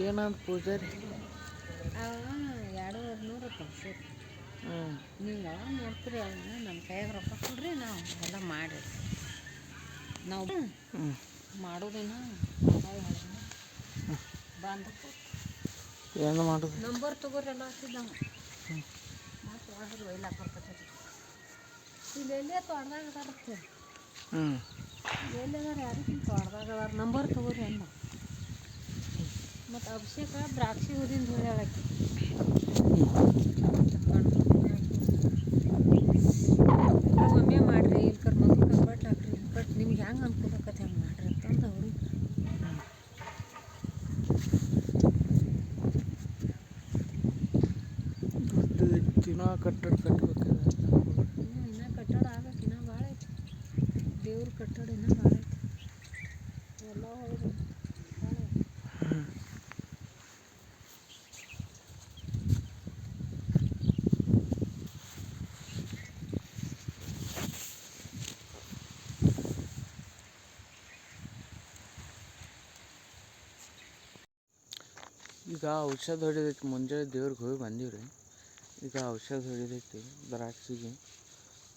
ಏನಂತ ಪೂಜಾರಿ ಅವ ಎರಡೂವರೆ ನೂರು ರೂಪಾಯಿ ಹ್ಞೂ. ನೀವು ಯಾವಾಗ ನೋಡ್ತೀರಿ ಅವನ್ನ ನಮ್ಮ ಕೈಯಾಗ ರೊಕ್ಕ ಕೊಡ್ರಿ ನಾವು ಎಲ್ಲ ಮಾಡಿ. ನಾವು ಮಾಡೋದೇನ? ಬಂದ ಏನು ಮಾಡೋದು? ನಂಬರ್ ತಗೋರಿ ಎಲ್ಲ ಹಾಕಿದ್ದ ಮತ್ತೆ ಒಳಗೆ ಒಯ್ಲಾಕ ಬರ್ತೈತಿ ಇಲ್ಲಿ ಎಲ್ಲೇ ತೋಟದಾಗ ಅದಾರ ಹ್ಞೂ. ಎಲ್ಲಿ ಅದಾರ ಯಾರಿಗೆ ತೋಟದಾಗ ಅದಾರ? ನಂಬರ್ ತಗೋರಿ ಅಂದ ಮತ್ತು ಅಭಿಷೇಕ ದ್ರಾಕ್ಷಿ ಹೂದಿಂದ ಹೇಳಕ್ಕೆ. ಒಮ್ಮೆ ಮಾಡ್ರಿ ಇಲ್ಕರ್ ಮಕ್ಳು ಕಂಬಟ್ ಹಾಕ್ರಿ ಬಟ್ ನಿಮ್ಗೆ ಹೆಂಗೆ ಅನುಕೂಲ ಆಕತ್ತೆ ಹಂಗೆ ಮಾಡಿರಿ ಅಂತಂದು ಅವರು. ದಿನ ಕಟ್ಟಡ ಕಟ್ಬೇಕು ಇನ್ನೂ. ಕಟ್ಟಡ ಆಗ್ಬೇಕು ಇನ್ನೂ ಭಾಳ ಐತಿ. ದೇವ್ರ ಕಟ್ಟಡ ಇನ್ನೂ ಭಾಳ ಐತಿ. ಎಲ್ಲ ಹೌದು ಭಾಳ ಐತಿ. ಈಗ ಔಷಧ ಹೊಡಿದೈತಿ ಮುಂಜಾನೆ ದೇವ್ರಿಗೆ ಹೋಗಿ ಬಂದೀವಿ ರೀ ಈಗ ಔಷಧ ಹೊಡಿದೈತಿ, ದ್ರಾಕ್ಷಿಗೆ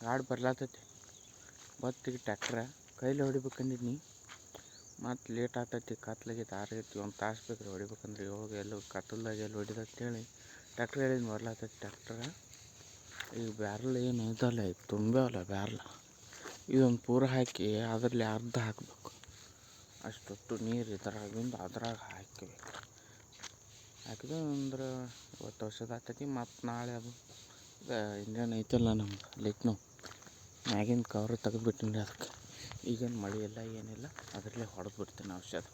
ಗಾಡು ಬರ್ಲಾತೈತಿ. ಬತ್ತಿಗೆ ಟ್ಯಾಕ್ಟ್ರ, ಕೈಲಿ ಹೊಡಿಬೇಕಂದಿದ್ನಿ. ಮತ್ತು ಲೇಟ್ ಆತೈತಿ ಕತ್ಲಾಗೈತಿ ಆರೈತಿ ಒಂದು ತಾಸು ಬೇಕು ಹೊಡಿಬೇಕಂದ್ರೆ. ಇವಾಗ ಎಲ್ಲೋ ಕತ್ತಲ್ದಾಗ ಎಲ್ಲಿ ಹೊಡಿದಂತೇಳಿ ಟ್ಯಾಕ್ಟ್ರ್ ಹೇಳಿದ್ ಬರ್ಲಾತೈತಿ ಟ್ಯಾಕ್ಟ್ರ. ಈಗ ಬ್ಯಾರಲ್ ಏನು ಇದಲ್ಲ, ಈಗ ತುಂಬ್ಯಾವಲ್ಲ ಬ್ಯಾರಲ್ ಇದೊಂದು ಪೂರ ಹಾಕಿ, ಅದರಲ್ಲಿ ಅರ್ಧ ಹಾಕಬೇಕು. ಅಷ್ಟೊತ್ತು ನೀರು ಇದ್ರಾಗಿಂದ ಅದ್ರಾಗ ಹಾಕಬೇಕು ಹಾಕಿದ್ರೆ ಅಂದ್ರೆ ಇವತ್ತು ಔಷಧ ಆಗ್ತೈತಿ ಮತ್ತು ನಾಳೆ ಅದು ಇಂಜನ್ ಐತಲ್ಲ ನಮ್ದು ಲೈಟ್ನು ಮ್ಯಾಗಿನ ಕವರ್ ತೆಗೆದ್ಬಿಟ್ಟಿನಿ ಅದಕ್ಕೆ. ಈಗೇನು ಮಳೆ ಇಲ್ಲ, ಏನಿಲ್ಲ, ಅದರಲ್ಲೇ ಹೊಡೆದು ಬಿಡ್ತೀನಿ ಔಷಧ.